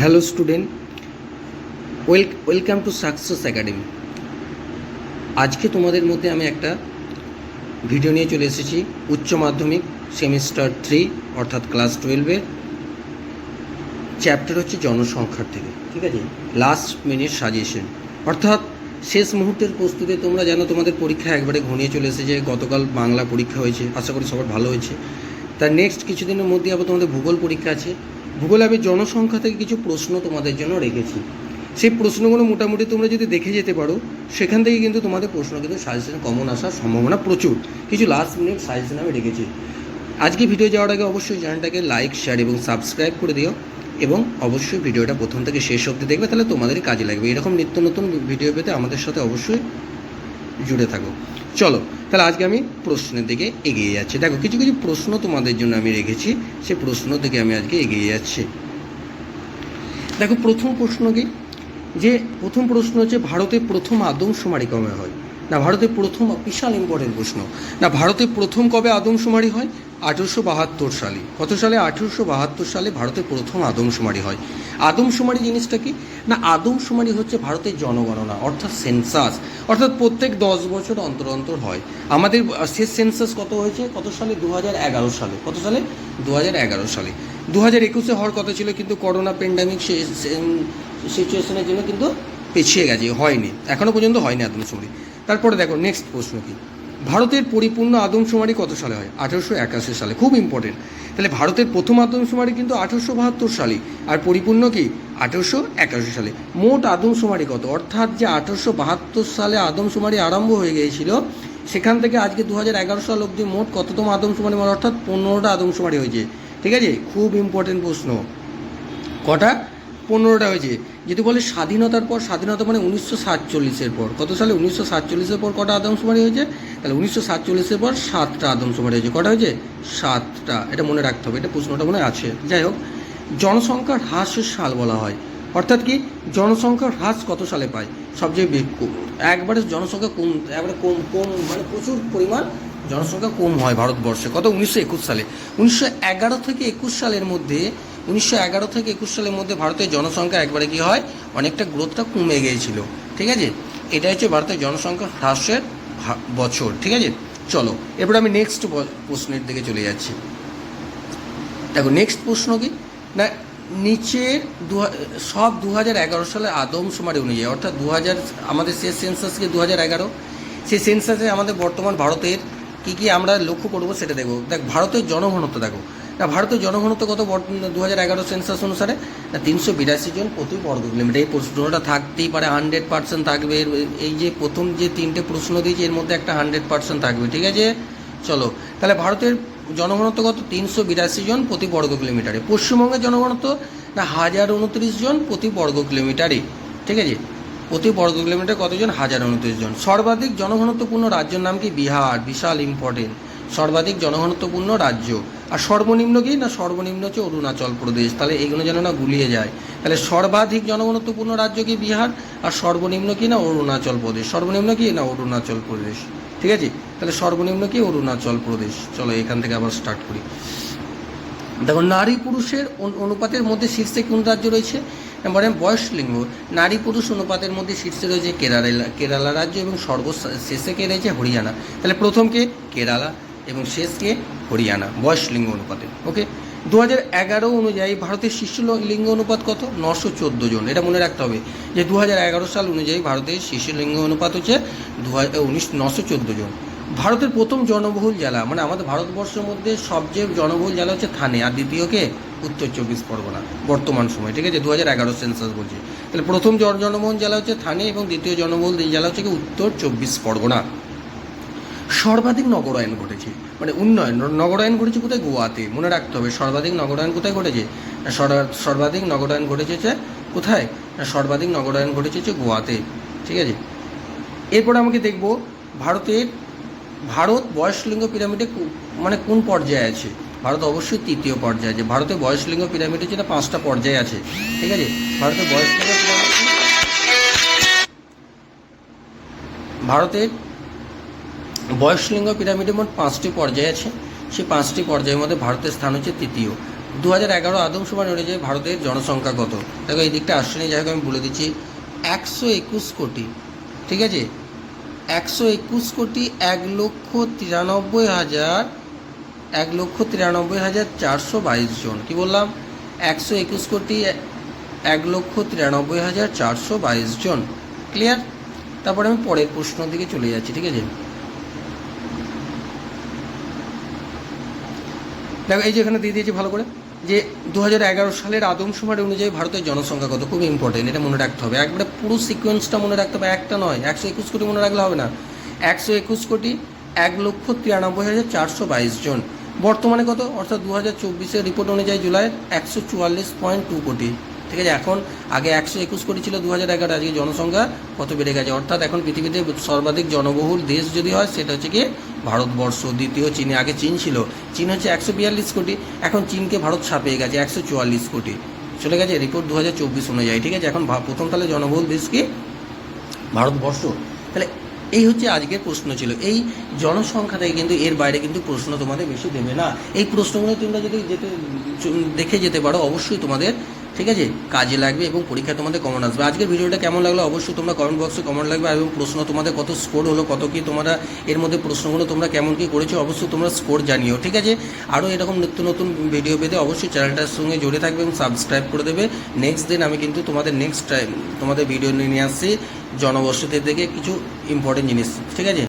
Hello student well welcome to success academy আজকে তোমাদের মধ্যে আমি একটা ভিডিও নিয়ে চলে এসেছি, উচ্চ মাধ্যমিক সেমিস্টার থ্রি অর্থাৎ ক্লাস টুয়েলভের চ্যাপ্টার হচ্ছে জনসংখ্যার থেকে, ঠিক আছে? লাস্ট মিনিট সাজেশন অর্থাৎ শেষ মুহূর্তের প্রস্তুতি তোমরা জানো, তোমাদের পরীক্ষা একবারে ঘনিয়ে চলে এসেছে, গতকাল বাংলা পরীক্ষা হয়েছে, আশা করি সবার ভালো হয়েছে। তার নেক্সট কিছুদিনের মধ্যে আবার তোমাদের ভূগোল পরীক্ষা আছে। ভূগোলে আমি জনসংখ্যা থেকে কিছু প্রশ্ন তোমাদের জন্য রেখেছি। সেই প্রশ্নগুলো মোটামুটি তোমরা যদি দেখে যেতে পারো, সেখান থেকে কিন্তু তোমাদের প্রশ্ন কিন্তু সাজেশন কমন আসার সম্ভাবনা প্রচুর। কিছু লাস্ট মিনিট সাজেশন আমি রেখেছি। আজকে ভিডিও যাওয়ার আগে অবশ্যই চ্যানেলটাকে লাইক শেয়ার এবং সাবস্ক্রাইব করে দিও এবং অবশ্যই ভিডিওটা প্রথম থেকে শেষ অবধি দেখবে, তাহলে তোমাদেরই কাজে লাগবে। এরকম নিত্য নতুন ভিডিও পেতে আমাদের সাথে অবশ্যই জুড়ে থাকো। চলো তাহলে আজকে আমি প্রশ্নের দিকে এগিয়ে যাচ্ছি। দেখো, কিছু কিছু প্রশ্ন তোমাদের জন্য আমি রেখেছি। সে প্রশ্ন থেকে আমি আজকে এগিয়ে যাচ্ছি। দেখো, প্রথম প্রশ্ন কি? যে প্রথম প্রশ্ন হচ্ছে, ভারতে প্রথম আদমশুমারি কমে হয়? না ভারতে প্রথম বিশাল ইম্পর্টেন্ট প্রশ্ন। না ভারতে প্রথম কবে আদমশুমারি হয়? আঠেরোশো বাহাত্তর সালে। কত সালে? আঠেরোশো বাহাত্তর সালে ভারতে প্রথম আদমশুমারি হয়। আদমশুমারি জিনিসটা কি? না আদমশুমারি হচ্ছে ভারতের জনগণনা, অর্থাৎ সেন্সাস অর্থাৎ প্রত্যেক দশ বছর অন্তর অন্তর হয়। আমাদের শেষ সেন্সাস কত হয়েছে? কত সালে? দু এগারো সালে। কত সালে? দু এগারো সালে। দু হাজার একুশে হওয়ার কথা ছিল কিন্তু করোনা প্যান্ডামিক সিচুয়েশনের জন্য কিন্তু পিছিয়ে গেছে, হয়নি। এখনও পর্যন্ত হয়নি আদমশুমারি। তারপরে দেখো নেক্সট প্রশ্ন কি? ভারতের পরিপূর্ণ আদমশুমারি কত সালে হয়? আঠেরোশো একাশি সালে। খুব ইম্পর্টেন্ট তাহলে ভারতের প্রথম আদমশুমারি কিন্তু আঠেরোশো বাহাত্তর সালে। আর পরিপূর্ণ কি? আঠেরোশো একাশি সালে। মোট আদমশুমারি কত? অর্থাৎ যে আঠেরোশো বাহাত্তর সালে আদমশুমারি আরম্ভ হয়ে গিয়েছিল, সেখান থেকে আজকে দু হাজার এগারো সাল অবধি মোট কততম আদমশুমারি মানে অর্থাৎ পনেরোটা আদমশুমারি হয়েছে। ঠিক আছে? খুব ইম্পর্টেন্ট প্রশ্ন। কটা? পনেরোটা হয়েছে। যদি বলে স্বাধীনতার পর, স্বাধীনতা মানে উনিশশো সাতচল্লিশের পর। কত সালে? উনিশশো সাতচল্লিশের পর কটা আদমশুমারি হয়েছে? তাহলে উনিশশো সাতচল্লিশের পর সাতটা আদমশুমারি হয়েছে। কটা হয়েছে? সাতটা। এটা মনে রাখতে হবে। এটা প্রশ্নটা মনে আছে। যাই হোক, জনসংখ্যার হ্রাসের সাল বলা হয়। অর্থাৎ কি? জনসংখ্যার হ্রাস কত সালে পায়? সবচেয়ে একবারে জনসংখ্যা কম, একবারে কম কম মানে প্রচুর পরিমাণ জনসংখ্যা কম হয় ভারতবর্ষে। কত? উনিশশো একুশ সালে। উনিশশো এগারো থেকে একুশ সালের মধ্যে উনিশশো এগারো থেকে একুশ সালের মধ্যে ভারতের জনসংখ্যা একবারে কি হয়? অনেকটা গ্রোথটা কমে গিয়েছিল। ঠিক আছে? এটা হচ্ছে ভারতের জনসংখ্যা হ্রাসের বছর। ঠিক আছে? চলো এরপর আমি নেক্সট প্রশ্নের দিকে চলে যাচ্ছি। দেখো নেক্সট প্রশ্ন কি? না, নিচের দু সব দু হাজার এগারো সালে আদমশুমারি অনুযায়ী, অর্থাৎ দু হাজার আমাদের শেষ সেন্সাসকে দু হাজার এগারো? সেই সেন্সাসে আমাদের বর্তমান ভারতের কী কী আমরা লক্ষ্য করব সেটা দেখো দেখ, ভারতের জনঘনত্ব দেখো। না ভারতের জনঘনত্ব কত দু হাজার এগারো সেন্সাস অনুসারে? না, তিনশো বিরাশি জন প্রতি বর্গ কিলোমিটার এই প্রশ্নটা থাকতেই পারে হান্ড্রেড পার্সেন্ট থাকবে। এই যে প্রথম যে তিনটে প্রশ্ন দিয়েছি, এর মধ্যে একটা হান্ড্রেড পার্সেন্ট থাকবে, ঠিক আছে? চলো, তাহলে ভারতের জনঘনত্ব কত? তিনশো বিরাশি জন প্রতি বর্গ কিলোমিটারে পশ্চিমবঙ্গের জনঘনত্ব, না, হাজার উনত্রিশ জন প্রতি বর্গ কিলোমিটারে ঠিক আছে? প্রতি বর্গ কিলোমিটার কতজন? হাজার উনত্রিশ জন। সর্বাধিক জনঘনত্বপূর্ণ রাজ্যের নাম কি? বিহার, বিশাল ইম্পর্টেন্ট সর্বাধিক জনঘনত্বপূর্ণ রাজ্য। আর সর্বনিম্ন কি? না সর্বনিম্ন হচ্ছে অরুণাচল প্রদেশ। তাহলে এগুলো যেন না গুলিয়ে যায়। তাহলে সর্বাধিক জনঘনত্বপূর্ণ রাজ্য কি বিহার? আর সর্বনিম্ন কি না অরুণাচল প্রদেশ? সর্বনিম্ন কি? না অরুণাচল প্রদেশ। ঠিক আছে? তাহলে সর্বনিম্ন কি? অরুণাচল প্রদেশ। চলো এখান থেকে আবার স্টার্ট করি। দেখো, নারী পুরুষের অনু- অনুপাতের মধ্যে শীর্ষে কোন রাজ্য রয়েছে? বয়স লিঙ্গ। নারী পুরুষ অনুপাতের মধ্যে শীর্ষে রয়েছে কেরালা কেরালা রাজ্য এবং সর্বশেষে কে রয়েছে হরিয়ানা। তাহলে প্রথম কে? কেরালা। এবং শেষ কে হরিয়ানা, বয়স লিঙ্গ অনুপাতে ওকে দু হাজার এগারো অনুযায়ী ভারতের শিশু লিঙ্গ অনুপাত কত? নশো চোদ্দ জন। এটা মনে রাখতে হবে যে দু হাজার এগারো সাল অনুযায়ী ভারতের শিশু লিঙ্গ অনুপাত হচ্ছে দু হাজার উনিশ, নশো চোদ্দ জন। ভারতের প্রথম জনবহুল জেলা মানে আমাদের ভারতবর্ষের মধ্যে সবচেয়ে জনবহুল জেলা হচ্ছে থানে, আর দ্বিতীয় কে? উত্তর চব্বিশ পরগনা, বর্তমান সময়, ঠিক আছে? দু হাজার এগারো সেন্সাস বলছে। তাহলে প্রথম জন জনবহুল জেলা হচ্ছে থানে এবং দ্বিতীয় জনবহুল জেলা হচ্ছে উত্তর চব্বিশ পরগনা। সর্বাধিক নগরায়ন ঘটেছে। মানে উন্নয়ন নগরায়ন ঘটেছে কোথায়? গোয়াতে। মনে রাখতে হবে, সর্বাধিক নগরায়ন কোথায় ঘটেছে? সর্বাধিক নগরায়ন ঘটেছে কোথায়? সর্বাধিক নগরায়ন ঘটেছে গোয়াতে। ঠিক আছে? এরপর আমাকে দেখব ভারতের, ভারত বয়সলিঙ্গ পিরামিডে মানে কোন পর্যায়ে আছে? ভারত অবশ্যই তৃতীয় পর্যায়ে আছে। ভারতের বয়সলিঙ্গ পিরামিডে যেটা পাঁচটা পর্যায়ে আছে। ঠিক আছে? ভারতের বয়সলিঙ্গ ভারতের বয়সলিঙ্গ পিরামিডে মোট পাঁচটি পর্যায় আছে। সেই পাঁচটি পর্যায়ের মধ্যে ভারতের স্থান হচ্ছে তৃতীয়। দু হাজার এগারো আদমশুমারি অনুযায়ী ভারতের জনসংখ্যা কত? দেখো, এই দিকটা আসছে যাই আমি বলে দিচ্ছি, একশো একুশ কোটি। ঠিক আছে? একশো একুশ কোটি এক লক্ষ তিরানব্বই হাজার, এক লক্ষ তিরানব্বই হাজার চারশো বাইশ জন। কি বললাম? একশো একুশ কোটি এক লক্ষ তিরানব্বই হাজার চারশো বাইশ জন। ক্লিয়ার তারপরে আমি পরের প্রশ্নের দিকে চলে যাচ্ছি, ঠিক আছে? দেখো, এই যে এখানে দিয়ে দিয়েছি ভালো করে, যে দু হাজার এগারো সালের আদমশুমারি অনুযায়ী ভারতের জনসংখ্যা কত? খুব ইম্পর্টেন্ট এটা মনে রাখতে হবে। একবারে পুরো সিকোয়েন্সটা মনে রাখতে হবে, একটা নয়, একশো একুশ কোটি মনে রাখলে হবে না। একশো একুশ কোটি এক লক্ষ তিরানব্বই হাজার চারশো বাইশ জন। বর্তমানে কত? অর্থাৎ দু হাজার চব্বিশের রিপোর্ট অনুযায়ী জুলাই একশো চুয়াল্লিশ পয়েন্ট টু কোটি। ঠিক আছে এখন আগে একশো একুশ কোটি ছিল দু হাজার এগারো, আজকে জনসংখ্যা কত বেড়ে গেছে? অর্থাৎ এখন পৃথিবীতে সর্বাধিক জনবহুল দেশ যদি হয়, সেটা হচ্ছে কি? ভারতবর্ষ, দ্বিতীয় চীনে। আগে চীন ছিল। চীন হচ্ছে একশো বিয়াল্লিশ কোটি। এখন চীনকে ভারত ছাপিয়ে গেছে একশো চুয়াল্লিশ কোটি। চলে গেছে রিপোর্ট দু হাজার চব্বিশ অনুযায়ী। ঠিক আছে? এখন প্রথম তাহলে জনবহুল দেশ কি? ভারতবর্ষ। তাহলে এই হচ্ছে আজকের প্রশ্ন ছিল। এই জনসংখ্যা থেকে কিন্তু এর বাইরে কিন্তু প্রশ্ন তোমাদের বেশি দেবে না। এই প্রশ্নগুলো তোমরা যদি যেতে, দেখে যেতে পারো, অবশ্যই তোমাদের ঠিক আছে? কাজে লাগবে এবং পরীক্ষা তোমাদের কমন আসবে। আজকের ভিডিওটা কেমন লাগল অবশ্যই তোমরা কমেন্ট বক্সে কমেন্ট লাগবে। এবং প্রশ্ন তোমাদের কত স্কোর হলো, কত কি তোমরা এর মধ্যে প্রশ্নগুলো তোমরা কেমন কি করেছ, অবশ্যই তোমরা স্কোর জানিও, ঠিক আছে? আরও এরকম নিত্য নতুন ভিডিও পেতে অবশ্যই চ্যানেলটার সঙ্গে জুড়ে থাকবে এবং সাবস্ক্রাইব করে দেবে। নেক্সট দিন আমি কিন্তু তোমাদের নেক্সট টাইম তোমাদের ভিডিও নিয়ে আসছি জনবসতি থেকে কিছু ইম্পর্টেন্ট জিনিস, ঠিক আছে?